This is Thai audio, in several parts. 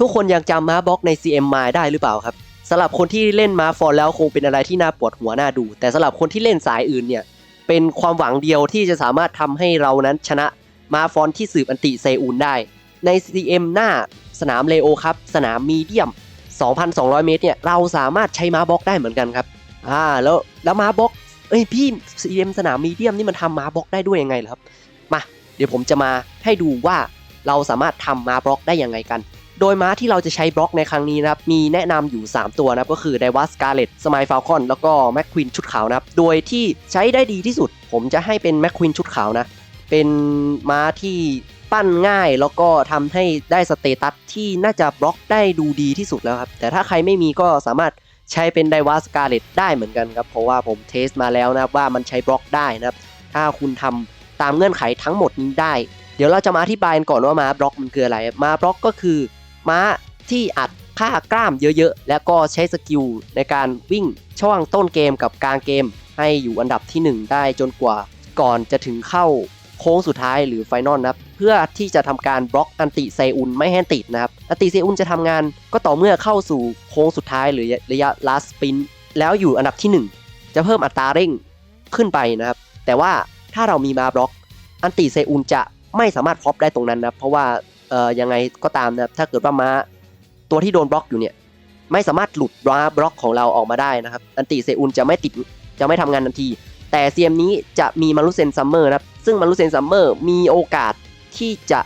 ทุกคนยังจำม้าบล็อกใน cmi ได้หรือเปล่าครับสำหรับคนที่เล่นม้าฟอนแล้วคงเป็นอะไรที่น่าปวดหัวน่าดู แต่สำหรับคนที่เล่นสายอื่นเนี่ยเป็นความหวังเดียวที่จะสามารถทำให้เรานั้นชนะม้าฟอนที่สืบอันติเซอุนได้ ใน CM หน้าสนามเลโอครับสนามมีเดียม 2,200 เมตรเนี่ยเราสามารถใช้ม้าบล็อกได้เหมือนกันครับอ่าแล้วแล้วม้าบล็อกเอ้ยพี่ CM สนามมีเดียมนี่มันทำม้าบล็อกได้ด้วยยังไงเหรอครับมาเดี๋ยวผมจะมาให้ดูว่าเราสามารถทำม้าบล็อกได้ยังไงกัน โดยม้าที่เราจะใช้บล็อกในครั้งนี้นะครับ มีแนะนำอยู่ 3 ตัวนะครับ ก็คือไดวัสกาเลตสมายฟ a ลคอนแล้วก็แมคควินชุดขาวนะครับ โดยที่ใช้ได้ดีที่สุด ผมจะให้เป็นแมคควินชุดขาวนะ เป็นม้าที่ปั้นง่ายแล้วก็ทำให้ได้สเตตัสที่น่าจะบล็อกได้ดูดีที่สุดแล้วครับ แต่ถ้าใครไม่มีก็สามารถใช้เป็นไดวัสกาเลตได้เหมือนกันครับ เพราะว่าผมเทสมาแล้วนะครับว่ามันใช้บล็อกได้นะครับ ถ้าคุณทำตามเงื่อนไขทั้งหมดนี้ได้ เดี๋ยวเราจะมาอธิบายกันก่อนว่าม้าบล็อกมันคืออะไรม้าบล็อกก็คือ ม้าที่อัดค่ากล้ามเยอะๆ แล้วก็ใช้สกิลในการวิ่งช่วงต้นเกมกับกลางเกม ให้อยู่อันดับทีหนึ่1 ได้จนกว่าก่อนจะถึงเข้าโค้งสุดท้ายหรือไฟนอลนะครับเพื่อที่จะทำการบล็อกอันติเซอุนไม่ให้ติดนะครับอันติเซอุนจะทำงานก็ต่อเมื่อเข้าสู่โค้งสุดท้ายหรือระยะ last sprint แล้วอยู่อันดับที่ 1 จะเพิ่มอัตราเร่งขึ้นไปนะครับ แต่ว่าถ้าเรามีมาบล็อก อันติเซอุนจะไม่สามารถพอปได้ตรงนั้นนะเพราะว่า เอ่อยังไงก็ตามนะครับถ้าเกิดว่าม้าตัวที่โดนบล็อกอยู่เนี่ยไม่สามารถหลุดม้าบล็อกของเราออกมาได้นะครับ อันติเซอุนจะไม่ติดจะไม่ทำงานทันที แต่เซียมนี้จะมีมารุเซนซัมเมอร์นะครับซึ่งมารุเซนซัมเมอร์มีโอกาสที่จะ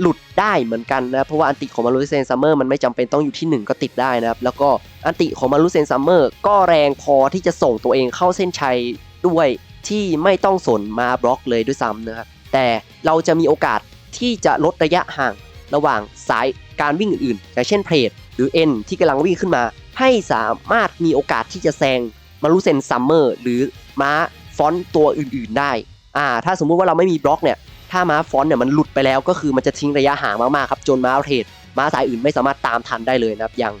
หลุดได้เหมือนกันนะเพราะว่าอันติของมารุเซนซัมเมอร์มันไม่จำเป็นต้องอยู่ที่ 1 ก็ติดได้นะครับ แล้วก็อันติของมารุเซนซัมเมอร์ก็แรงพอที่จะส่งตัวเองเข้าเส้นชัยด้วยที่ไม่ต้องสนมาบล็อกเลยด้วยซ้ำนะครับแต่เราจะมีโอกาสที่จะลดระยะห่าง ระหว่างสายการวิ่งอื่นๆอย่างเช่นเพลทหรือ N ที่กำลังวิ่งขึ้นมา ให้สามารถมีโอกาสที่จะแซงมารุเซนซัมเมอร์หรือม้าฟอนตัวอื่นๆได้อ่าถ้าสมมุติว่าเราไม่มีบล็อกเนี่ยถ้าม้าฟอนเนี่ยมันหลุดไปแล้วก็คือมันจะทิ้งระยะห่างมากๆครับจนม้าเทรดม้าสายอื่นไม่สามารถตามทันได้เลยนะครับอย่าง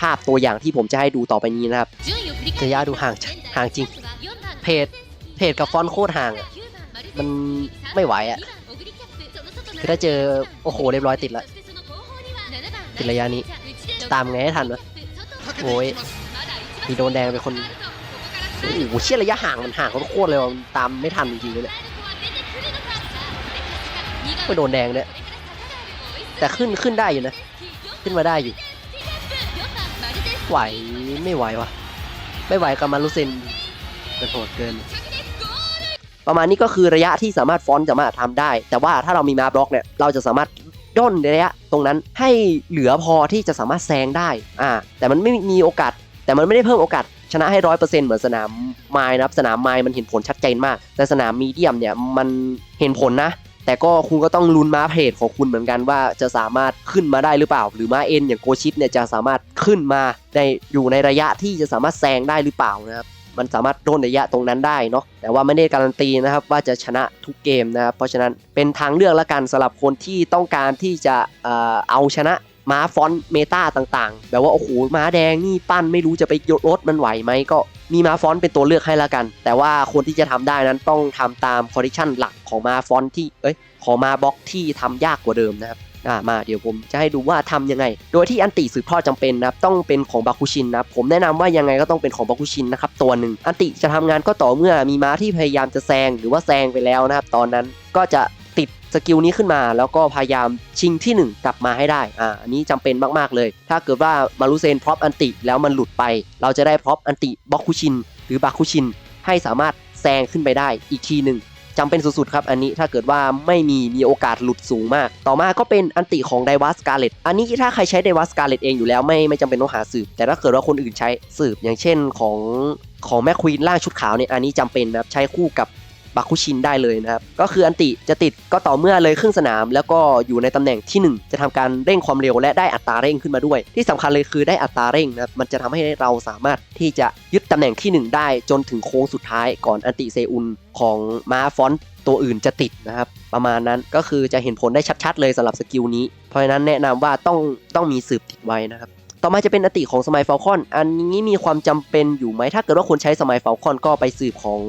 ภาพตัวอย่างที่ผมจะให้ดูต่อไปนี้นะครับระยะดูห่างห่างจริงเพจเพจกับฟอนโคตรห่างมันไม่ไหวอะ คือถ้าเจอ โอ้โหเรียบร้อยติดละ ติดระยะนี้ ตามไงให้ทันวะโอ้ยมีโดนแดงไปคนโอ้โหเชี่ยระยะห่างมันห่างโคตรเลยว่ะมันตามไม่ทันจริงๆเลยเนี่ยไม่โดนแดงเนี่ยแต่ขึ้นขึ้นได้อยู่นะ ขึ้นมาได้อยู่ ไหวไม่ไหววะไม่ไหวกับมารุเซนมันโหดเกิน ประมาณนี้ก็คือระยะที่สามารถฟอนต์สามารถทำได้ แต่ว่าถ้าเรามีมาบล็อกเนี่ยเราจะสามารถย่นระยะตรงนั้นให้เหลือพอที่จะสามารถแซงได้อ่าแต่มันไม่มีโอกาส แต่มันไม่ได้เพิ่มโอกาสชนะให้ร้อยเปอร์เซ็นต์เหมือนสนามไม้นะครับสนามไม้มันเห็นผลชัดเจนมาก แต่สนามมีเดียมเนี่ยมันเห็นผลนะ แต่ก็คุณก็ต้องลุ้นม้าเพจของคุณเหมือนกันว่าจะสามารถขึ้นมาได้หรือเปล่า หรือม้าเอ็นอย่างโกชิปเนี่ยจะสามารถขึ้นมาในอยู่ในระยะที่จะสามารถแซงได้หรือเปล่านะครับ มันสามารถโดนระยะตรงนั้นได้เนาะแต่ว่าไม่ได้การันตีนะครับว่าจะชนะทุกเกมนะครับเพราะฉะนั้นเป็นทางเลือกละกันสำหรับคนที่ต้องการที่จะเออเอาชนะม้าฟอนเมตาต่างๆ แบบว่าโอ้โหม้าแดงนี่ปั้นไม่รู้จะไปยดลดมันไหวไหมก็มีม้าฟอนเป็นตัวเลือกให้ละกัน แต่ว่าคนที่จะทำได้นั้นต้องทำตามคอ r ดิชันหลักของม้าฟอนที่เอ้ยของม้าบล็อกที่ทำยากกว่าเดิมนะครับ อ่ามาเดี๋ยวผมจะให้ดูว่าทำยังไง โดยที่อันติสืบทอดจำเป็นนะครับต้องเป็นของบาคุชินนะผมแนะนำว่ายังไงก็ต้องเป็นของบาคุชินนะครับตัวหนึ่งอันติจะทำงานก็ต่อเมื่อมีม้าที่พยายามจะแซงหรือว่าแซงไปแล้วนะครับตอนนั้นก็จะติดสกิลนี้ขึ้นมาแล้วก็พยายามชิงที่หนึ่งกลับมาให้ได้ อ่า อันนี้จำเป็นมาก ๆ เลย ถ้าเกิดว่ามารุเซนพร็อพอันติแล้วมันหลุดไป เราจะได้พร็อพอันติบาคุชิน หรือบาคุชิน ให้สามารถแซงขึ้นไปได้อีกทีหนึ่ง จำเป็นสุดๆครับอันนี้ถ้าเกิดว่าไม่มีมีโอกาสหลุดสูงมาก ต่อมาก็เป็นอันติของไดวัสกาเลตอันนี้ถ้าใครใช้ไดวัสกาเลตเองอยู่แล้วไม่ไม่จำเป็นต้องหาสืบ แต่ถ้าเกิดว่าคนอื่นใช้สืบอย่างเช่นของของแม่ควีนล่างชุดขาวเนี่ยอันนี้จำเป็นนะครับใช้คู่กับ บาคุชินได้เลยนะครับ ก็คืออันติจะติดก็ต่อเมื่อเลยครึ่งสนาม แล้วก็อยู่ในตำแหน่งที่หนึ่งจะทำการเร่งความเร็วและได้อัตราเร่งขึ้นมาด้วย ที่สำคัญเลยคือได้อัตราเร่งนะครับมันจะทำให้เราสามารถที่จะยึดตำแหน่งที่หนึ่งได้จนถึงโค้งสุดท้ายก่อนอันติเซอุนของม้าฟอนต์ตัวอื่นจะติดนะครับ ประมาณนั้นก็คือจะเห็นผลได้ชัดๆ เลยสำหรับสกิลนี้ เพราะฉะนั้นแนะนำว่าต้องต้องมีสืบติดไว้นะครับ ต่อมาจะเป็นอติของสมัยฟ a ลคอน อันนี้มีความจำเป็นอยู่ไหม ถ้าเกิดว่าคนใช้สมัยฟ a ลคอนก็ไปสืบของ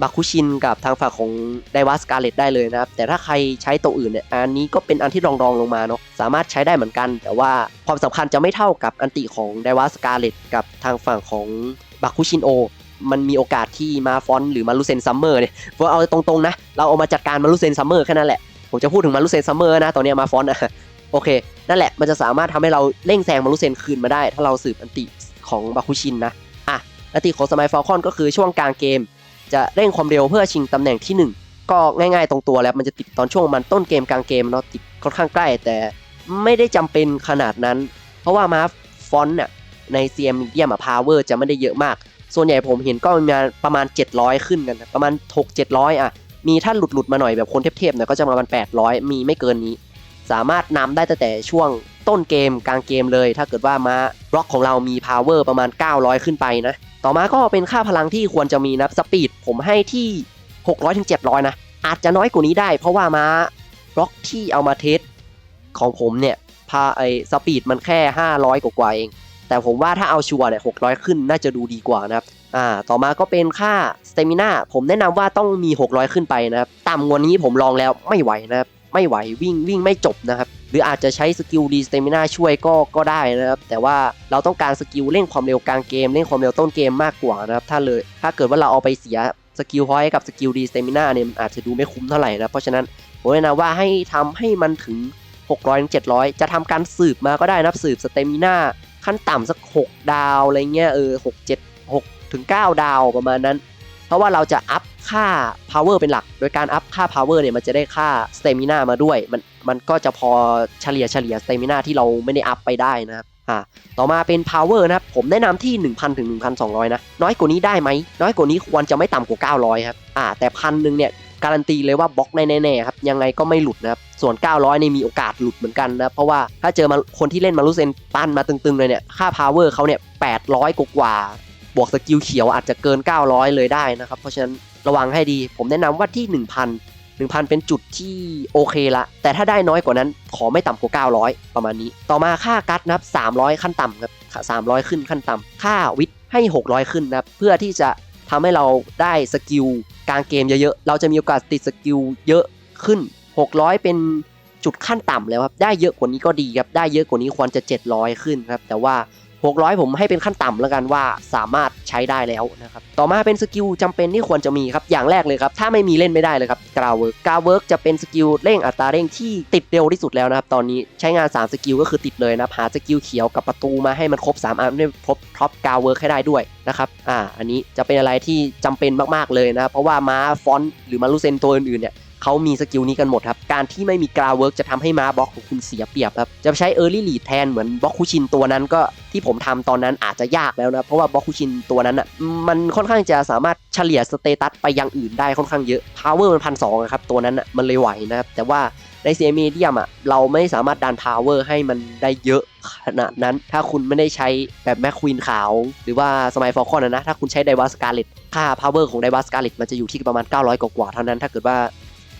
บาคุชินกับทางฝั่งของไดวาสกาเลตได้เลยนะครับ แต่ถ้าใครใช้ตัวอื่นเนี่ย อันนี้ก็เป็นอันที่รองรองลงมาเนาะ สามารถใช้ได้เหมือนกัน แต่ว่าความสำคัญจะไม่เท่ากับอันติของไดวาสกาเลตกับทางฝั่งของบาคุชินโอ มันมีโอกาสที่มาฟอนหรือมาลูเซนซัมเมอร์เนี่ยเพราะเอาตรงๆนะ เราเอามาจัดการมาลูเซนซัมเมอร์แค่นั้นแหละ ผมจะพูดถึงมาลูเซนซัมเมอร์นะ ตอนเนี้ยมาฟอนต์นะ โอเค นั่นแหละมันจะสามารถทำให้เราเร่งแซงมารุเซนคืนมาได้ ถ้าเราสืบอันติของบาคุชินนะอะอันติของสมัยฟอลคอนก็คือช่วงกลางเกม จะเร่งความเร็วเพื่อชิงตำแหน่งที่ 1 ก็ง่ายๆตรงตัวแล้วมันจะติดตอนช่วงมันต้นเกมกลางเกมเนาะติดค่อนข้างใกล้ แต่ไม่ได้จำเป็นขนาดนั้น เพราะว่ามาฟอนต์เนี่ยใน CM Medium อะ power จะไม่ได้เยอะมาก ส่วนใหญ่ผมเห็นก็มีประมาณ 700 ขึ้นกัน ประมาณ 6 700 อะ มีถ้าหลุดหลุดมาหน่อยแบบคนเทพๆเนี่ยก็จะมาประมาณ800 มีไม่เกินนี้ สามารถนำได้ตั้งแต่ช่วงต้นเกมกลางเกมเลย ถ้าเกิดว่ามาบล็อกของเรามี power ประมาณ 900 ขึ้นไปนะ ต่อมาก็เป็นค่าพลังที่ควรจะมีนะสปีดผมให้ที่ 600ถึง700นะ อาจจะน้อยกว่านี้ได้ เพราะว่ามาบล็อกที่เอามาเทสของผมเนี่ยพาไอสปีดมันแค่ 500กว่าเอง แต่ผมว่าถ้าเอาชัวร์เนี่ย600 ขึ้นน่าจะดูดีกว่านะครับอ่าต่อมาก็เป็นค่าสเตมิน่าผมแนะนำว่าต้องมี 600 ขึ้นไปนะครับต่ำกว่านี้ผมลองแล้วไม่ไหวนะครับ ไม่ไหววิ่งวิ่งไม่จบนะครับ หรืออาจจะใช้สกิลดีสเตมิน่าช่วยก็ก็ได้นะครับ แต่ว่าเราต้องการสกิลเร่งความเร็วกลางเกมเร่งความเร็วต้นเกมมากกว่านะครับ ถ้าเลยถ้าเกิดว่าเราเอาไปเสียสกิลพอยต์กับสกิลดีสเตมิน่าเนี่ยอาจจะดูไม่คุ้มเท่าไหร่นะเพราะฉะนั้นผมแนะนำว่าให้ทำให้มันถึง 600ถึง700 จะทำการสืบมาก็ได้นับสืบสเตมิน่าขั้นต่ำสัก 6 ดาวอะไรเงี้ยเออ6 7 6ถึง 9 ดาวประมาณนั้น ราะว่าเราจะอัพค่า power เป็นหลัก โดยการอัพค่า power เนี่ยมันจะได้ค่า stamina มาด้วย มันมันก็จะพอเฉลี่ยเฉลี่ย stamina ที่เราไม่ได้อัพไปได้นะครับอ่าต่อมาเป็น power นะครับ ผมแนะนำที่ 1,000 ถึง 1,200 นะ น้อยกว่านี้ได้ไหม น้อยกว่านี้ควรจะไม่ต่ำกว่า 900 ครับ อ่า แต่พันหนึ่งเนี่ยการันตีเลยว่าบล็อกแน่ๆครับ ยังไงก็ไม่หลุดนะครับ ส่วน 900 นี่ยมีโอกาสหลุดเหมือนกันนะ เพราะว่าถ้าเจอมาคนที่เล่นมารุเซนปั้นมาตึงๆเลยเนี่ย ค่า power เขาเนี่ย800 กว่า บวกสกิลเขียวอาจจะเกิน 900 เลยได้นะครับ เพราะฉะนั้นระวังให้ดี ผมแนะนำว่าที่ 1,000 1,000 เป็นจุดที่โอเคละ แต่ถ้าได้น้อยกว่านั้นขอไม่ต่ำกว่า 900 ประมาณนี้ ต่อมาค่ากัดนะครับ300 ขั้นต่ำครับ300 ขึ้นขั้นต่ำค่าวิทย์ให้ 600 ขึ้นนะครับ เพื่อที่จะทำให้เราได้สกิลกลางเกมเยอะๆ เราจะมีโอกาสติดสกิลเยอะขึ้น 600 เป็นจุดขั้นต่ำแล้วครับ ได้เยอะกว่านี้ก็ดีครับ ได้เยอะกว่านี้ควรจะ 700 ขึ้นครับ แต่ว่า 600 ผมให้เป็นขั้นต่ำแล้วกันว่าสามารถใช้ได้แล้วนะครับต่อมาเป็นสกิลจำเป็นที่ควรจะมีครับอย่างแรกเลยครับถ้าไม่มีเล่นไม่ได้เลยครับกราวเวิร์กกราวเวิร์กจะเป็นสกิลเร่งอัตราเร่งที่ติดเร็วที่สุดแล้วนะครับตอนนี้ใช้งาน 3 สกิลก็คือติดเลยนะหาสกิลเขียวกับประตูมาให้มันครบ 3อันได้ครบท็อปกราวเวิร์กให้ได้ด้วยนะครับอ่าอันนี้จะเป็นอะไรที่จำเป็นมากๆเลยนะเพราะว่าม้าฟอนต์หรือมาลูเซนตัวอื่นๆเนี่ย เขามีสกิลนี้กันหมดครับ การที่ไม่มีกราวเวิร์กจะทำให้ม้าบล็อกของคุณเสียเปรียบครับ จะใช้เออร์ลี่ลีดแทนเหมือนบล็อกคูชินตัวนั้นก็ที่ผมทำตอนนั้นอาจจะยากแล้วนะ เพราะว่าบล็อกคูชินตัวนั้นอะมันค่อนข้างจะสามารถเฉลี่ยสเตตัสไปย่างอื่นได้ค่อนข้างเยอะพาวเวอร์มันพันสองครับตัวนั้นอะมันเลยไหวนะครับแต่ว่าในเซมีเดียมอะเราไม่สามารถดันพาวเวอร์ให้มันได้เยอะขนาดนั้น ถ้าคุณไม่ได้ใช้แบบแมคควีนขาว หรือว่าสมัยฟอลคอนนะ ถ้าคุณใช้ไดวาสกาเลตค่าพาวเวอร์ของไดวาสกาเลตมันจะอยู่ที่ประมาณ 900 กว่าเท่านั้น ถ้าเกิดว่า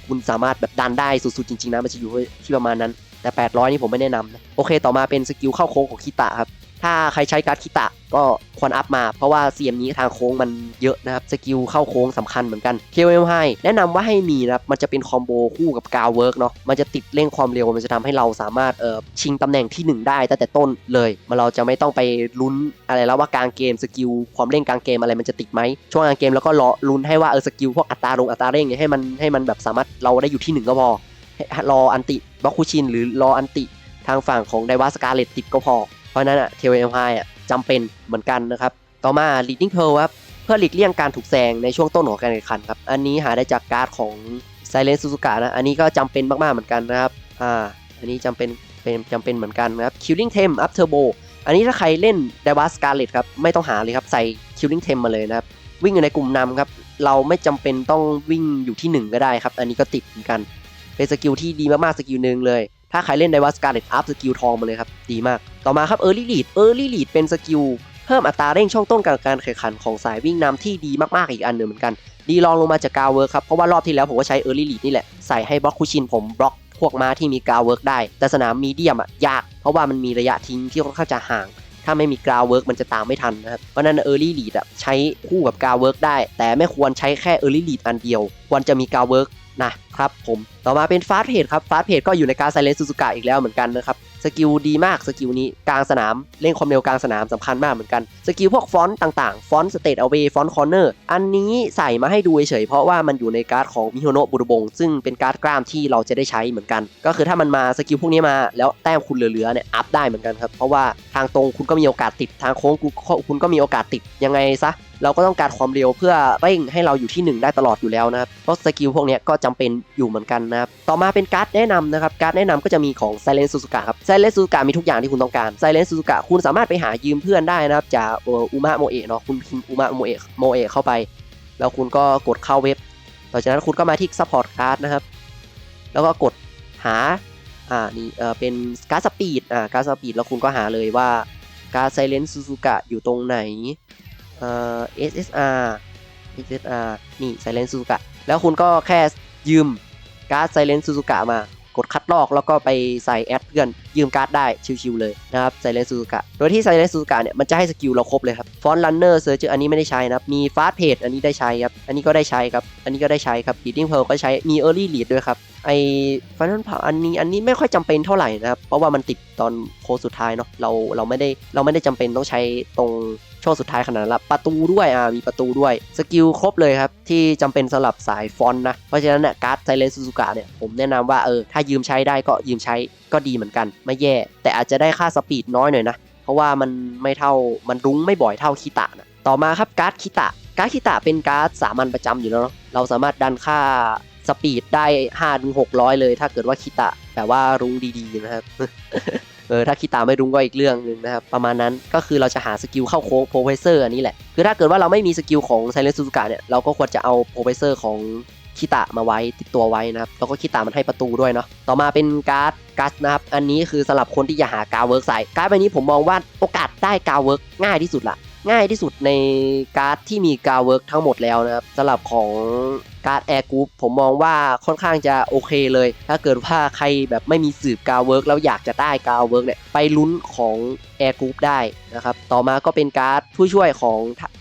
คุณสามารถแบบดันได้สุดๆจริงๆนะมันจะอยู่ที่ประมาณนั้นแต่ 800 นี่ผมไม่แนะนำนะโอเคต่อมาเป็นสกิลเข้าโค้งของคิตะครับ ถ้าใครใช้การ์ดคิตะก็ควรอัพมา เพราะว่า CM นี้ทางโค้งมันเยอะนะครับ สกิลเข้าโค้งสำคัญเหมือนกัน KOM ให้แนะนำว่าให้มีนะครับ มันจะเป็นคอมโบคู่กับกาวเวิร์กเนาะ มันจะติดเร่งความเร็ว มันจะทำให้เราสามารถเอ่อชิงตำแหน่งที่ 1 ได้ตั้งแต่ต้นเลยมาเราจะไม่ต้องไปลุ้นอะไรแล้วว่ากลางเกมสกิลความเร่งกลางเกมอะไรมันจะติดไหมช่วงกลางเกมแล้วก็รอลุ้นให้ว่าเออสกิลพวกอัตราลงอัตราเร่งเนี่ยให้มันให้มันแบบสามารถเราได้อยู่ที่หนึ่งก็พอรออันติบล็อกคูชินหรือรออันติทางฝั่งของไดวาสกาเลตติดก็พอ เพราะนั้นอะ KOM 5อะจำเป็นเหมือนกันนะครับ ต่อมา leading pearl ครับเพื่อหลีกเลี่ยงการถูกแซงในช่วงต้นของการแข่งขันครับ อันนี้หาได้จากการ์ดของ Silent Suzuka นะ อันนี้ก็จำเป็นมาก ๆ เหมือนกันนะครับ อ่า อันนี้จำเป็น เป็นจำเป็นเหมือนกันนะครับ Killing Tem Up Turbo อันนี้ถ้าใครเล่น d a v a s c a r l e t ครับ ไม่ต้องหาเลยครับ ใส่ Killing Tem มาเลยนะครับ วิ่งอยู่ในกลุ่มนำครับ เราไม่จำเป็นต้องวิ่งอยู่ที่ 1 ก็ได้ครับ อันนี้ก็ติดเหมือนกัน เป็นสกิลที่ดีมาก ๆ สกิลหนึ่งเลย ถ้าใครเล่นไดวัสการ์เล็ตอัพสกิลทองมาเลยครับ ดีมาก ต่อมาครับ Early Lead Early Lead เป็นสกิลเพิ่มอัตราเร่งช่องต้นการแข่งขันของสายวิ่งนำที่ดีมากๆอีกอันหนึ่งเหมือนกัน ดีลองลงมาจากกาวเวิร์ครับเพราะว่ารอบที่แล้วผมก็ใช้ Early Lead นี่แหละ ใส่ให้บล็อกคูชินผมบล็อกพวกม้าที่มีกาวเวิร์กได้ แต่สนามมีเดียมอะยาก เพราะว่ามันมีระยะทิ้งที่ค่อนข้างจะห่าง ถ้าไม่มีกราวเวิร์กมันจะตามไม่ทันนะครับ เพราะนั้นเออร์ลี่ลีดอะใช้คู่กับกาวเวิร์กได้ แต่ไม่ควรใช้แค่เออร์ลี่ลีดอันเดียว ควรจะมีกาวเวิร์กนะครับผม ต่อมาเป็นฟาสเพจครับ ฟาสเพจก็อยู่ในการไซเลนซูซูกะอีกแล้วเหมือนกันนะครับ สกิลดีมากสกิลนี้กลางสนามเล่นความเร็วกลางสนามสำคัญมากเหมือนกัน สกิลพวกฟอนต์ต่างๆ ฟอนต์สเตตเอาเวฟอนต์คอร์เนอร์อันนี้ใส่มาให้ดูเฉยๆเพราะว่ามันอยู่ในการ์ดของมิโฮโนะบุรบง ซึ่งเป็นการ์ดกล้ามที่เราจะได้ใช้เหมือนกัน ก็คือถ้ามันมาสกิลพวกนี้มาแล้วแต้มคุณเหลือๆเนี่ยอัพได้เหมือนกันครับเพราะว่าทางตรงคุณก็มีโอกาสติดทางโค้งคุณก็มีโอกาสติดยังไงซะ เราก็ต้องการความเร็วเพื่อเร่งให้เราอยู่ที่ 1 ได้ตลอดอยู่แล้วนะครับเพราะสกิลพวกนี้ก็จำเป็นอยู่เหมือนกันนะครับต่อมาเป็นการ์ดแนะนำนะครับการ์ดแนะนำก็จะมีของ Silent Suzuka ครับ Silent Suzuka มีทุกอย่างที่คุณต้องการ Silent Suzuka คุณสามารถไปหายืมเพื่อนได้นะครับจากอุมะโมเอะเนาะคุณพิมพ์อุมะโมเอะโมเอะเข้าไป แล้วคุณก็กดเข้าเว็บต่อจากนั้นคุณก็มาที่ Support Card นะครับแล้วก็กดหาอ่านี่เออเป็นการ์ดสปีดอ่าการ์ดสปีดแล้วคุณก็หาเลยว่าการ์ด Silent Suzuka อยู่ตรงไหน เอ่อ SSR SSR นี่ Silent Suzuka แล้วคุณก็แค่ยืมการ์ด Silent Suzuka มากดคัดลอกแล้วก็ไปใส่แอดเพื่อนยืมการ์ดได้ชิวๆเลยนะครับ Silent Suzuka โดยที่ Silent Suzuka เนี่ยมันจะให้สกิลเราครบเลยครับ Font Runner Searcher อันนี้ไม่ได้ใช้นะครับมี Fast Page อันนี้ได้ใช้ครับอันนี้ก็ได้ใช้ครับอันนี้ก็ได้ใช้ครับ Leading Pearl ก็ใช้มี Early Lead ด้วยครับไอ้ Final Power อันนี้อันนี้ไม่ค่อยจำเป็นเท่าไหร่นะครับเพราะว่ามันติดตอนโคสุดท้ายเนาะเราเราไม่ได้เราไม่ได้จำเป็นต้องใช้ตรง ช่วงสุดท้ายขนาดนั้นละประตูด้วยอ่ามีประตูด้วยสกิลครบเลยครับ ที่จำเป็นสำหรับสายฟอนต์นะ เพราะฉะนั้นเนี่ยการ์ดไซเลนซูซูกะเนี่ยผมแนะนำว่าเออถ้ายืมใช้ได้ก็ยืมใช้ก็ดีเหมือนกัน ไม่แย่ แต่อาจจะได้ค่าสปีดน้อยหน่อยนะ เพราะว่ามันไม่เท่ามันรุ้งไม่บ่อยเท่าคิตะนะต่อมาครับการ์ดคิตะการ์ดคิตะเป็นการ์ดสามัญประจำอยู่แล้วเนาะเราสามารถดันค่าสปีดได้5ถึง600เลย ถ้าเกิดว่าคิตะแต่ว่ารุ้งดีๆนะครับ เออถ้าคิตาไม่รุ้งก็อีกเรื่องหนึ่งนะครับประมาณนั้นก็คือเราจะหาสกิลเข้าโค้งโปรเฟสเซอร์อันนี้แหละคือถ้าเกิดว่าเราไม่มีสกิลของไซเลนซูซูกะเนี่ยเราก็ควรจะเอาโปรเฟสเซอร์ของคิตะมาไว้ติดตัวไว้นะครับแล้วก็คิตะมันให้ประตูด้วยเนาะต่อมาเป็นการ์ดกัสนะครับอันนี้คือสำหรับคนที่อยากหากาเวิร์กใส่การ์ดใบนี้ผมมองว่าโอกาสได้กาเวิร์กง่ายที่สุดละ ง่ายที่สุดในการ์ดที่มีกาเวิร์กทั้งหมดแล้วนะครับสำหรับของการ์ดแอร์กรุ๊ปผมมองว่าค่อนข้างจะโอเคเลย ถ้าเกิดว่าใครแบบไม่มีสืบกาเวิร์กแล้วอยากจะได้กาเวิร์กเนี่ยไปลุ้นของแอร์กรุ๊ปได้นะครับต่อมาก็เป็นการ์ดผู้ช่วยของ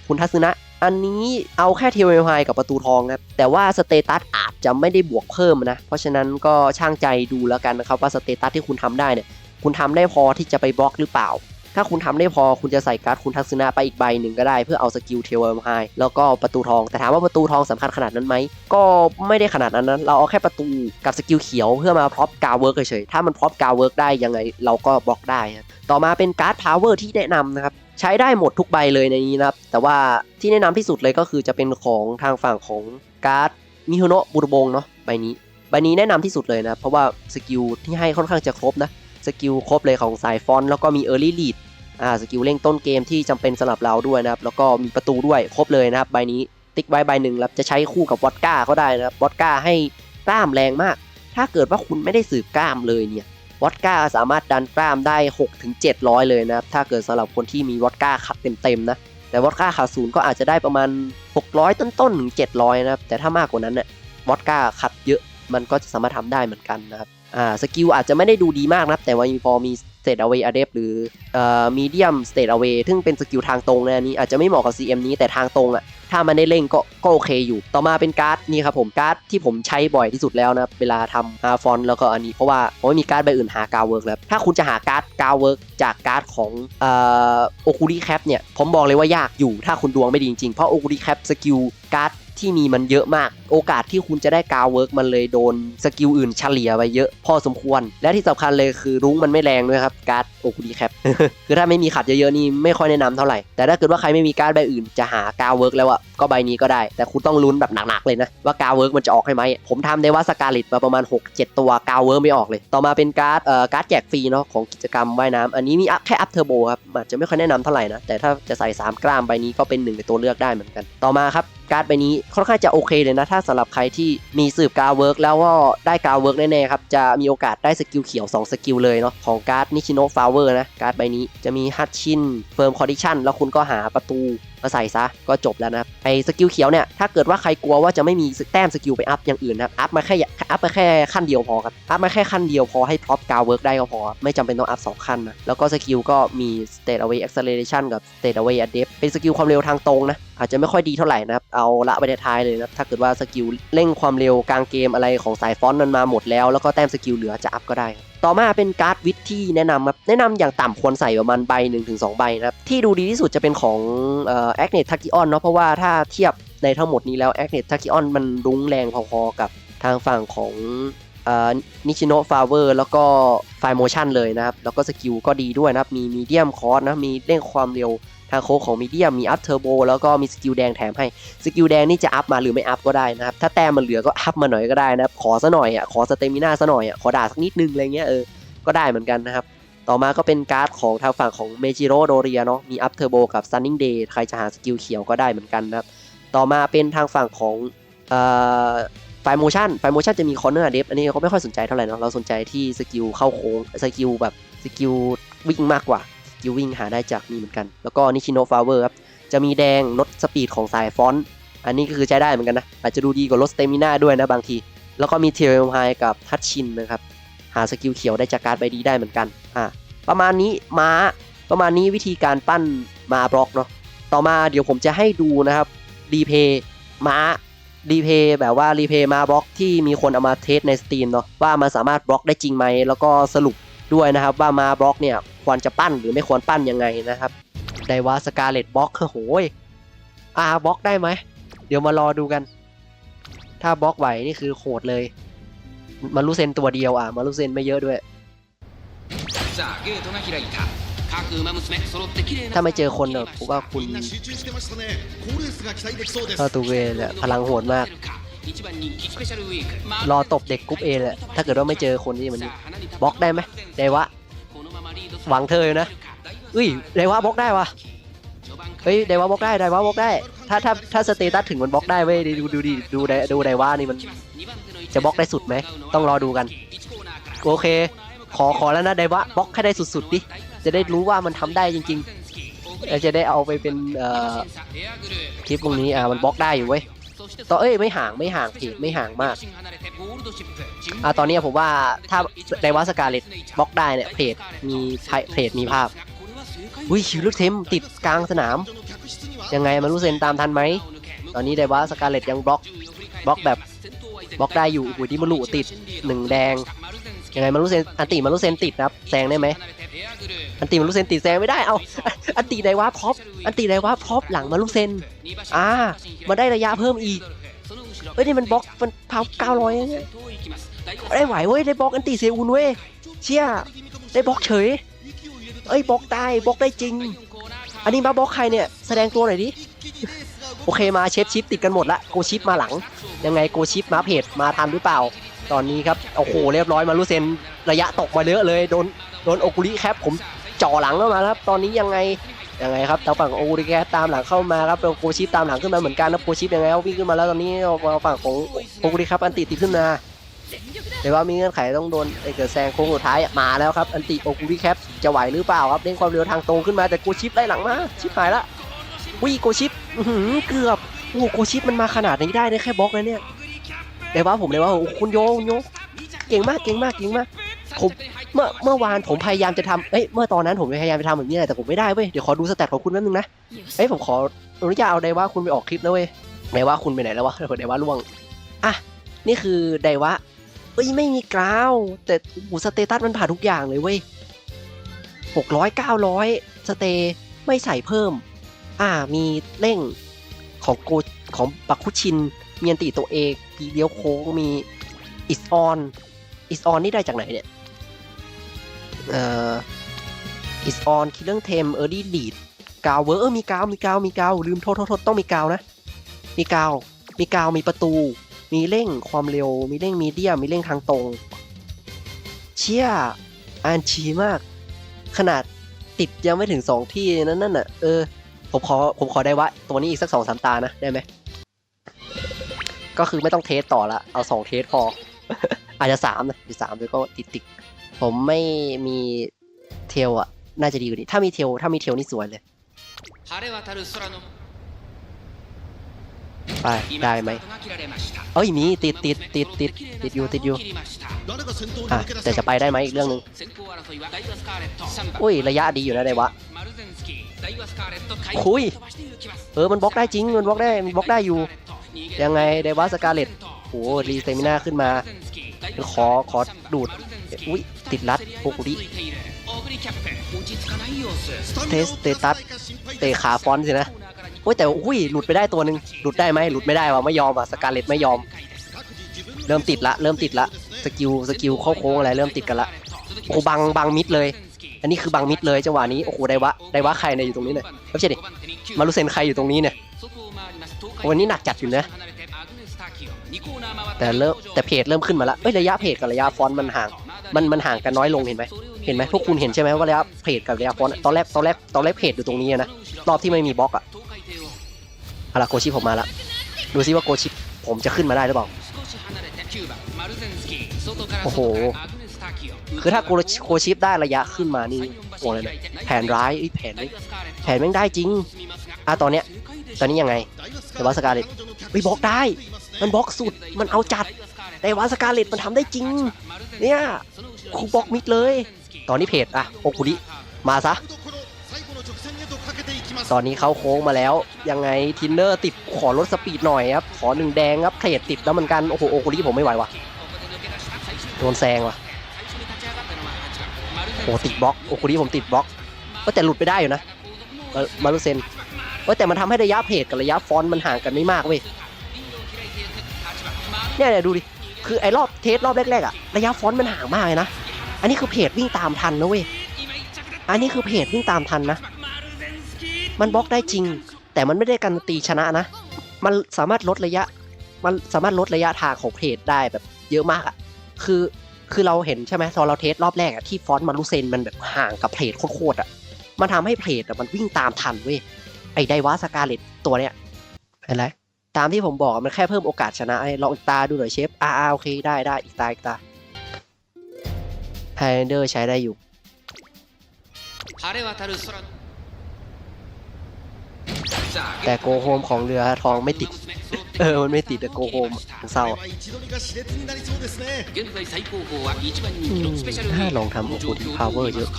คุณทัศนะอันนี้เอาแค่เทวไฮกับประตูทองครับแต่ว่าสเตตัสอาจจะไม่ได้บวกเพิ่มนะ เพราะฉะนั้นก็ช่างใจดูแล้วกันนะครับว่าสเตตัสที่คุณทำได้เนี่ยคุณทำได้พอที่จะไปบล็อกหรือเปล่า ถ้าคุณทำได้พอคุณจะใส่การ์ดคุณทัศนะไปอีกใบหนึ่งก็ได้เพื่อเอาสกิลเทวไฮแล้วก็ประตูทอง แต่ถามว่าประตูทองสำคัญขนาดนั้นไหม ก็ไม่ได้ขนาดนั้นนะเราเอาแค่ประตูกับสกิลเขียวเพื่อมาพร็อพกาเวิร์กเฉยๆ ถ้ามันพร็อพกาเวิร์กได้ยังไงเราก็บล็อกได้ ต่อมาเป็นการ์ดพาวเวอร์ที่แนะนำนะครับใช้ได้หมดทุกใบเลยในนี้นะครับ แต่ว่าที่แนะนำที่สุดเลยก็คือจะเป็นของทางฝั่งของการ์ดมิโฮโนะบุรบงเนาะใบนี้ใบนี้แนะนำที่สุดเลยนะเพราะว่าสกิลที่ให้ค่อนข้างจะครบนะ สกิลครบเลยของสายฟอนแล้วก็มี Early Lead อ่าสกิลเร่งต้นเกมที่จำเป็นสำหรับเราด้วยนะครับ แล้วก็มีประตูด้วยครบเลยนะครับ ใบนี้ติ๊กไว้ใบหนึ่งแล้วจะใช้คู่กับวอดก้าก็ได้นะครับวอดก้าให้กล้ามแรงมาก ถ้าเกิดว่าคุณไม่ได้สืบกล้ามเลยเนี่ยวอดก้าสามารถดันกล้ามได้ 6 ถึง 700 เลยนะครับ ถ้าเกิดสำหรับคนที่มีวอดก้าขัดเต็มๆนะ แต่วอดก้าขาดศูนย์ก็อาจจะได้ประมาณ 600 ต้นๆถึง700 นะครับ แต่ถ้ามากกว่านั้นเนี่ยวอดก้าขัดเยอะมันก็จะสามารถทำได้เหมือนกันนะครับ อ่าสกิลอาจจะไม่ได้ดูดีมากนะครับแต่ว่าพอมีสเต a อาเวอะเดฟหรือเอ่อมีเดียมสเต a อาเวย์ซึ่งเป็นสกิลทางตรงนะอันนี้อาจจะไม่เหมาะกับ CM นี้แต่ทางตรงอะถ้ามันได้เล่งก็ก็โอเคอยู่ ต่อมาเป็นการ์ดนี่ครับผมการ์ดที่ผมใช้บ่อยที่สุดแล้วนะเวลาทำฮาฟอนแล้วก็อันนี้เพราะว่าผมไม่มีการ์ดใบอื่นหากาวเวิร์กแล้วถ้าคุณจะหาการ์ดกาวเวิร์กจากการ์ดของเอ่อโอคูริแคปเนี่ยผมบอกเลยว่ายากอยู่ถ้าคุณดวงไม่ดีจริงๆเพราะโอคูริแคปสกิลการ์ด ที่มีมันเยอะมาก โอกาสที่คุณจะได้กาวเวิร์กมันเลยโดนสกิลอื่นเฉลี่ยไปเยอะพอสมควร และที่สำคัญเลยคือรุ้งมันไม่แรงด้วยครับการ์ดโอคุดีแคปคือถ้าไม่มีขัดเยอะๆนี่ไม่ค่อยแนะนำเท่าไหร่ แต่ถ้าเกิดว่าใครไม่มีการ์ดใบอื่นจะหากาวเวิร์กแล้วอะก็ใบนี้ก็ได้ แต่คุณต้องลุ้นแบบหนักๆเลยนะว่ากาวเวิร์กมันจะออกให้ไหมผมทำได้ว่าสกาลิตมาประมาณ 6-7 ตัวกาวเวิร์กไม่ออกเลย ต่อมาเป็นการ์ดเอ่อการ์ดแจกฟรีเนาะของกิจกรรมว่ายน้ำอันนี้มีแค่อัพเทอร์โบครับอาจจะไม่ค่อยแนะนำเท่าไหร่นะแต่ถ้าจะใส่สามกล้ามใบนี้ก็เป็นหนึ่งในตัวเลือกได้เหมือนกัน ต่อมาครับ การ์ดใบนี้ค่อนข้างจะโอเคเลยนะ ถ้าสำหรับใครที่มีสืบกาเวิร์กแล้วก็ได้กาเวิร์กแน่ๆครับ จะมีโอกาสได้สกิลเขียว 2 สกิลเลยเนาะของการ์ดนิชิโนฟลาเวอร์นะ การ์ดใบนี้จะมีฮัตชินเฟิร์มคอร์ดิชันแล้วคุณก็หาประตู มาใส่ซะก็จบแล้วนะครับไอ้สกิลเขียวเนี่ยถ้าเกิดว่าใครกลัวว่าจะไม่มีแต้มสกิลไปอัพอย่างอื่นนะอัพมาแค่อัพมาแค่ขั้นเดียวพอครับอัพมาแค่ขั้นเดียวพอให้พร็อพกาวเวิร์กได้ก็พอ ไม่จำเป็นต้องอัพสองขั้นนะแล้วก็สกิลก็มี state away acceleration กับ state away adapt เป็นสกิลความเร็วทางตรงนะอาจจะไม่ค่อยดีเท่าไหร่นะครับเอาละไปท้ายเลยนะถ้าเกิดว่าสกิลเร่งความเร็วกลางเกมอะไรของสายฟอนต์มันมาหมดแล้ว แล้วก็แต้มสกิลเหลือจะอัพก็ได้ ต่อมาเป็นการ์ดวิทที่แนะนำครับแนะนำอย่างต่ำควรใส่ประมาณใบ1-2ถึงสใบนะครับที่ดูดีที่สุดจะเป็นของเอ่อแอคเนตทักกิออนเนาะเพราะว่าถ้าเทียบในทั้งหมดนี้แล้วแอคเนตทักกิออนมันรุ้งแรงพอๆกับทางฝั่งของเอ่อนิชิโนะฟาเวอร์แล้วก็ไฟโมชั่นเลยนะครับ แล้วก็สกิลก็ดีด้วยนะครับ มีมีเดียมคอร์สนะ มีเร่งความเร็ว ทางโค้งของมีเดียมมีอัพเทอร์โบแล้วก็มีสกิลแดงแถมให้ สกิลแดงนี่จะอัพมาหรือไม่อัพก็ได้นะครับ ถ้าแต้มมันเหลือก็อัพมาหน่อยก็ได้นะครับ ขอซะหน่อยอะ ขอสเตมิน่าซะหน่อยอะ ขอด่าสักนิดนึงอะไรเงี้ยเออ ก็ได้เหมือนกันนะครับ ต่อมาก็เป็นการ์ดของทางฝั่งของเมจิโร่โดเรียเนาะ มีอัพเทอร์โบกับ Sunning Day ใครจะหาสกิลเขียวก็ได้เหมือนกันนะครับ ต่อมาเป็นทางฝั่งของเอ่อไฟโมชั่นไฟโมชั่นจะมีคอร์เนอร์เดฟอันนี้เขาไม่ค่อยสนใจเท่าไหร่เนาะ เราสนใจที่สกิลเข้าโค้ง สกิลแบบสกิลวิ่งมากกว่า สกิลวิ่งหาได้จากนี่เหมือนกัน แล้วก็นิชิโนฟาเวอร์ครับ จะมีแดงลดสปีดของสายฟอนต์อันนี้ก็คือใช้ได้เหมือนกันนะ อาจจะดูดีกว่าลดสเตมิน่าด้วยนะบางที แล้วก็มีเทเลไฮกับทัชชินนะครับ หาสกิลเขียวได้จากการดใบดีได้เหมือนกัน อ่า ประมาณนี้ม้า ประมาณนี้วิธีการปั้นมาบล็อกเนาะ ต่อมาเดี๋ยวผมจะให้ดูนะครับรีเพย์ม้ารีเพย์แบบว่ารีเพย์มาบล็อกที่มีคนเอามาเทสในสตรีมเนาะว่ามันสามารถบล็อกได้จริงไหม แล้วก็สรุปด้วยนะครับว่ามาบล็อกเนี่ย ควรจะปั้นหรือไม่ควรปั้นยังไงนะครับไดว่าสกาเลตบล็อกโหยอาบล็อกได้ไหม เดี๋ยวมารอดูกัน ถ้าบล็อกไหวนี่คือโหดเลย มารุเซนตัวเดียวอะ มารุเซนไม่เยอะด้วย ถ้าไม่เจอคนเนี่ผมว่าคุณถ้าตูเวเนี่ยพลังโหดมาก รอตบเด็กกรุ๊ปเอแหละ ถ้าเกิดว่าไม่เจอคนนี่มันบล็อกได้ไหมได้วะ หวังเธออยู่นะอุ้ยไดวะบล็อกได้วะเฮ้ยไดวะบล็อกได้ไดวะบล็อกได้ ถ้าถ้าถ้าสเตตัสถึงมันบล็อกได้เว้ยดูดูดิดูไดดูไดวะนี่มัน จะบล็อกได้สุดไหมต้องรอดูกัน โอเค ขอขอแล้วนะไดวะบล็อกให้ได้สุดๆดิจะได้รู้ว่ามันทำได้จริงๆแล้วจะได้เอาไปเป็นเอ่อคลิปตรงนี้อ่ามันบล็อกได้อยู่เว้ย ต่อเอ้ยไม่ห่างไม่ห่างเพจไม่ห่างมากอ่าตอนนี้ผมว่าถ้าไดวาสการเลตบล็อกได้เนี่ยเพจมีเพจมีภาพอุ้ยคิวลูกเทมติดกลางสนาม ยังไงมารู้เซนตามทันไหมตอนนี้ไดวาสการเลตยังบล็อกบล็อกแบบบล็อกได้อยู่อุ้ยดิมารุติดหนึ่งแดงยังไงมารู้เซนอันติมารู้เซนติดนะครับแซงได้ไหม อันติมารู้เซนติดแซงไม่ได้ เอาอันติไดวาพร็อปอันติไดวาพร็อปหลังมารู้เซนอ่ามาได้ระยะเพิ่มอีกเฮ้ยนี่มันบล็อกมันพาวเก้าร้อยได้ไหวเว้ยได้บล็อกอันติเซอุนเว้ยเชี่ยได้บล็อกเฉยเอ้ยบล็อกได้บล็อกได้จริง อันนี้มาบล็อกใครเนี่ยแสดงตัวหน่อยดิโอเคมาเชฟชิปติดกันหมดละโกชิปมาหลัง ยังไงโกชิปมาเพจมาทันหรือเปล่า ตอนนี้ครับโอ้โหเรียบร้อยมาลูเซนระยะตกมาเยอะเลยโดน โดนโอกุริแคปผมจ่อหลังเข้ามาครับ ตอนนี้ยังไงยังไงครับทางฝั่งโอกุริแคปตามหลังเข้ามาครับแล้วโกชิตามหลังขึ้นมาเหมือนกันนะโกชิยังไงวิ่งขึ้นมาแล้วตอนนี้ฝั่งของโอกุริแคปอันติติดขึ้นมาแต่ว่ามีเงื่อนไขต้องโดนไอ้เกิดแซงโค้งสุดท้ายมาแล้วครับอันติโอกุริแคปจะไหวหรือเปล่าครับเร่งความเร็วทางตรงขึ้นมาแต่โกชิปไล่หลังมาชิปหายละวิ่งโกชิปเกือบโอ้โกชิปมันมาขนาดนี้ได้นะแค่บล็อกนะเนี่ยแต่ว่าผมเลยว่าโอ้คุณโยคุณโยเก่งมากเก่งมากเก่งมาก ผมเมื่อเมื่อวานผมพยายามจะทำเอ้ยเมื่อตอนนั้นผมพยายามจะทำแบบนี้แหละแต่ผมไม่ได้เว้ยเดี๋ยวขอดูสแตทของคุณแป๊บนึงนะเอ้ยผมขออนุญาตเอาไดว่าคุณไปออกคลิปนะเว้ยไดว่าคุณไปไหนแล้ววะเดี๋ยวไดว่าล่วงอะนี่คือไดว่าเอ้ยไม่มีกราวแต่หูสเตตัสมันผ่านทุกอย่างเลยเว้ยหกร้อยเก้าร้อยสเตไม่ใส่เพิ่ม อ่ามีเร่งของโกของปักคุชินมีอันติตัวเอกมีเลี้ยวโค้งมีอิสออนอิสออนนี่ได้จากไหนเนี่ย เอ่ออิสออนคิลเลอร์เทมเออร์ดี้ลีดกาวเวอร์เออมีกาวมีกาวมีกาวลืมโทษโทษโทษต้องมีกาวนะ มีกาว มีกาวมีประตู มีเร่งความเร็ว มีเร่งมีเดียมมีเร่งทางตรง เชี่ยอ่านชีมาก ขนาดติดยังไม่ถึงสองที่นั้นนั่นน่ะเออผมขอผมขอได้ว่าตัวนี้อีกสักสองสามตานะ ได้ไหม ก็คือไม่ต้องเทสต่อละ เอาสองเทสพอ อาจจะสามนะหรือสามเลยก็ติดติด ผมไม่มีเทลอะน่าจะดีกว่านี้ ถ้ามีเทลถ้ามีเทลนี่สวยเลย ไป ได้ไหมเอ้ย มีติดติดติดติดติดอยู่ติดอยู่อะแต่จะไปได้ไหมอีกเรื่องนึงอุ้ย ระยะดีอยู่นะไดวะคุย เออ มันบล็อกได้จริง มันบล็อกได้ มันบล็อกได้อยู่ ยังไงไดวะสกาเลตโหรีเซมิน่าขึ้นมา ขอ ขอดูด อุ้ย ติดรัดโอคุริเทสเตตัสเตะขาฟอนสินะโอ้ยแต่อุ้ยหลุดไปได้ตัวหนึ่งหลุดได้ไหมหลุดไม่ได้วะไม่ยอมอะสกาเลตไม่ยอม เริ่มติดละ เริ่มติดละสกิลสกิลเข้าโค้งอะไรเริ่มติดกันละโอ้บังบังมิดเลย อันนี้คือบังมิดเลยจังหวะนี้โอ้โหไดวะไดวะใครเนี่ยอยู่ตรงนี้เนี่ยไม่ใช่ดิมารุเซนใครอยู่ตรงนี้เนี่ยวันนี้หนักจัดอยู่นะแต่เริ่มแต่เพจเริ่มขึ้นมาละเอ้ยระยะเพจกับระยะฟอนต์มันห่าง มันมันห่างกันน้อยลงเห็นไหมเห็นไหมพวกคุณเห็นใช่ไหมว่าระยะเพจกับระยะฟอนตอนแรกตอนแรกตอนแรกเพจอยู่ตรงนี้นะรอบที่ไม่มีบล็อกอะเอาละโกชิผมมาละดูซิว่าโกชิผมจะขึ้นมาได้หรือเปล่าโอ้โหคือถ้าโกชิปได้ระยะขึ้นมานี่โอ้เลยนะแผนร้ายเอ้แผนไม่แผนแม่งได้จริงอะตอนเนี้ยตอนนี้ยังไงแต่ว่าสกาเลตเฮ้ยบล็อกได้ มันบล็อกสุดมันเอาจัด แต่ว่าสกาเลตมันทำได้จริง เนี่ยคูบอกมิดเลย ตอนนี้เพจอะโอคุริมาซะ ตอนนี้เขาโค้งมาแล้ว ยังไงทินเนอร์ติดขอลดสปีดหน่อยครับ ขอหนึ่งแดงครับเพรดติดแล้วเหมือนกัน โอ้โหโอคุริผมไม่ไหวว่ะโดนแซงว่ะโอ้ติดบล็อก โอคุริผมติดบล็อก ก็แต่หลุดไปได้อยู่นะ มารุเซนก็แต่มันทำให้ระยะเพจกับระยะฟอนมันห่างกันไม่มากเว้ยเนี่ยดูดิ คือไอ้รอบเทสรอบแรกๆอะระยะฟอนต์มันห่างมากเลยนะ อันนี้คือเพจวิ่งตามทันนะเว้ย อันนี้คือเพจวิ่งตามทันนะ มันบล็อกได้จริง แต่มันไม่ได้การันตีชนะนะ มันสามารถลดระยะ มันสามารถลดระยะทางของเพจได้แบบเยอะมากอะคือคือเราเห็นใช่ไหมตอนเราเทสรอบแรกอะที่ฟอนต์มารุเซนมันแบบห่างกับเพจโคตรอะมันทำให้เพจอะมันวิ่งตามทันเว้ยไอ้ไดวาสกาเลตตัวเนี้ยเห็นไหม ตามที่ผมบอกมันแค่เพิ่มโอกาสชนะลองอีกตาดูหน่อยเชฟอ่าโอเคได้ได้อีกตาอีกตาไฮเดอร์ใช้ได้อยู่แต่โกโฮมของเรือทองไม่ติด เออ มันไม่ติดแต่โกโฮมเศร้าถ้าลองทำโอ้โหพาวเวอร์เยอะ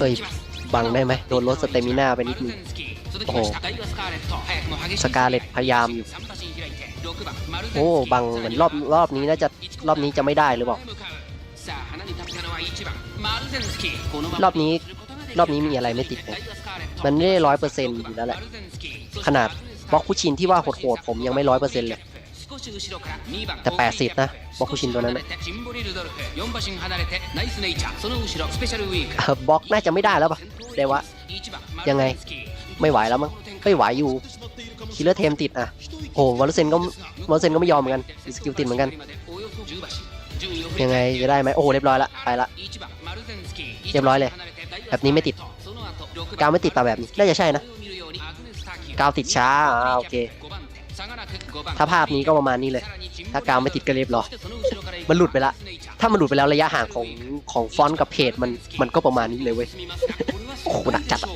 เฮ้ย บังได้ไหมโดนลดสเตมิน่าไปนิดนึงโอ้โหสกาเลตพยายามอยู่โอ้บังเหมือนรอบรอบนี้น่าจะรอบนี้จะไม่ได้หรือเปล่ารอบนี้รอบนี้มีอะไรไม่ติดนะมันไม่ได้ร้อยเปอร์เซ็นต์อยู่แล้วแหละขนาดบล็อกคุชินที่ว่าโหดๆผมยังไม่ร้อยเปอร์เซ็นต์เลย แต่ 80 นะบอกคูชินตัวนั้นบล็อกน่าจะไม่ได้แล้วปะเดวะ ยังไง ไม่ไหวแล้วมั้ง ไม่ไหวอยู่ คิลเลอร์เทมติดอะโอ้หวอลเซนก็วอลเซนก็ไม่ยอมเหมือนกันสกิลติดเหมือนกัน ยังไงจะได้ไหมโอ้โหเรียบร้อยละ ไปละ เรียบร้อยเลย แบบนี้ไม่ติด กาวไม่ติดป่ะแบบนี้ น่าจะใช่นะ กาวติดช้าโอเค ถ้าภาพนี้ก็ประมาณนี้เลย ถ้ากาวไม่ติดก็เรียบร้อยมันหลุดไปละ ถ้ามันหลุดไปแล้วระยะห่างของของฟอนต์กับเพจมันมันก็ประมาณนี้เลยเว้ย โอ้โหหนักจัดอะ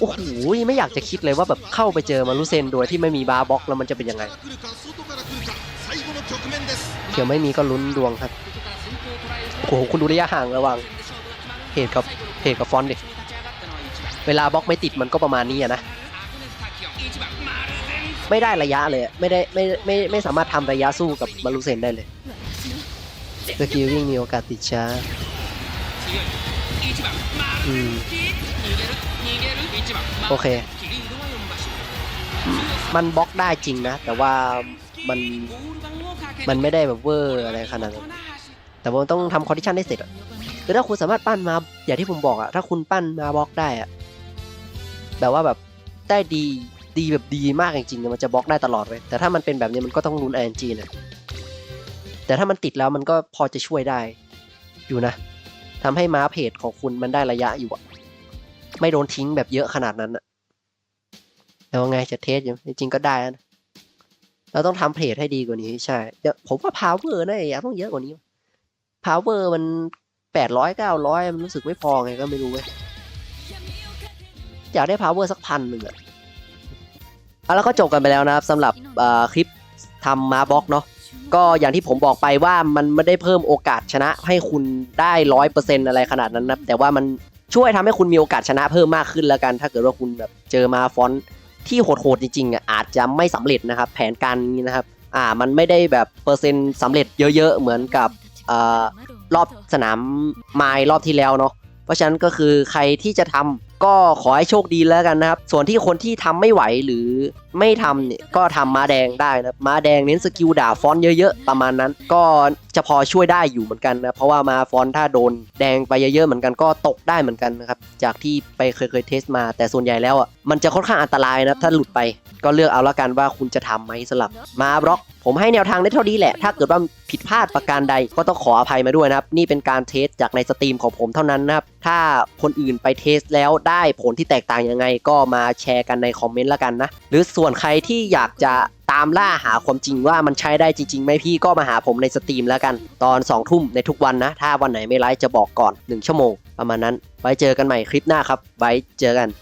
โอ้โหไม่อยากจะคิดเลยว่าแบบเข้าไปเจอมารุเซนโดยที่ไม่มีบาร์บ็อกแล้วมันจะเป็นยังไงเดี๋ยวไม่มีก็ลุ้นดวงครับ โอ้โหคุณดูระยะห่างระหว่างเพจกับเพจกับฟอนต์ดิ เวลาบล็อกไม่ติดมันก็ประมาณนี้นะ ไม่ได้ระยะเลยไม่ได้ไม่ไม่ไม่สามารถทำระยะสู้กับมารุเซนได้เลยสกิลวิ่งมีโอกาสติดช้าอืมโอเค มันบล็อกได้จริงนะ แต่ว่ามันมันไม่ได้แบบเวอร์อะไรขนาดนั้นแต่ว่ามันต้องทำคอนดิชันได้เสร็จอะคือถ้าคุณสามารถปั้นมาอย่างที่ผมบอกอะถ้าคุณปั้นมาบล็อกได้อะแบบว่าแบบได้ดี ดีแบบดีมากจริงๆอะมันจะบล็อกได้ตลอดเลยแต่ถ้ามันเป็นแบบนี้มันก็ต้องลุ้น RNG นะแต่ถ้ามันติดแล้วมันก็พอจะช่วยได้ อยู่นะทำให้ม้าเพจของคุณมันได้ระยะอยู่อะไม่โดนทิ้งแบบเยอะขนาดนั้นอะแล้วไงจะเทสอยู่จริงๆก็ได้นะเราต้องทำเพจให้ดีกว่านี้ใช่เดี๋ยวผมว่า power น่าจะต้องเยอะกว่านี้ power มันแปดร้อยเก้าร้อยมันรู้สึกไม่พอไงก็ไม่รู้เว้ยอยากได้ power สักพันหนึ่งอะ แล้วก็จบกันไปแล้วนะครับสำหรับคลิปทำมาบล็อกเนาะก็อย่างที่ผมบอกไปว่ามันไม่ได้เพิ่มโอกาสชนะให้คุณได้ร้อยเปอร์เซ็นอะไรขนาดนั้นนะแต่ว่ามันช่วยทำให้คุณมีโอกาสชนะเพิ่มมากขึ้นแล้วกัน ถ้าเกิดว่าคุณแบบเจอมาฟอนที่โหดๆจริงๆอะอาจจะไม่สำเร็จนะครับ แผนการนี้นะครับ อ่ามันไม่ได้แบบเปอร์เซ็นต์สำเร็จเยอะๆ เหมือนกับอ่อรอบสนามไมล์รอบที่แล้วเนาะเพราะฉะนั้นก็คือใครที่จะทำ ก็ขอให้โชคดีแล้วกันนะครับ ส่วนที่คนที่ทำไม่ไหวหรือไม่ทำเนี่ยก็ทำม้าแดงได้นะม้าแดงเน้นสกิลด่าฟอนเยอะๆประมาณนั้น ก็จะพอช่วยได้อยู่เหมือนกันนะเพราะว่ามาฟอนถ้าโดนแดงไปเยอะๆเหมือนกันก็ตกได้เหมือนกันนะครับจากที่ไปเคยเคยเทสมา แต่ส่วนใหญ่แล้วอะมันจะค่อนข้างอันตรายนะถ้าหลุดไปก็เลือกเอาละกันว่าคุณจะทำไหมสลับมาบล็อก ผมให้แนวทางได้เท่านี้แหละ ถ้าเกิดว่าผิดพลาดประการใดก็ต้องขออภัยมาด้วยนะครับ นี่เป็นการเทสจากในสตรีมของผมเท่านั้นนะครับ ถ้าคนอื่นไปเทสแล้วได้ผลที่แตกต่างยังไงก็มาแชร์กันในคอมเมนต์ละกันนะ หรือส่วนใครที่อยากจะตามล่าหาความจริงว่ามันใช้ได้จริงๆไหมพี่ก็มาหาผมในสตรีมแล้วกัน ตอน 2 ทุ่มในทุกวันนะ ถ้าวันไหนไม่ไลฟ์จะบอกก่อน 1 ชั่วโมง ประมาณนั้น ไว้เจอกันใหม่คลิปหน้าครับ ไว้เจอกัน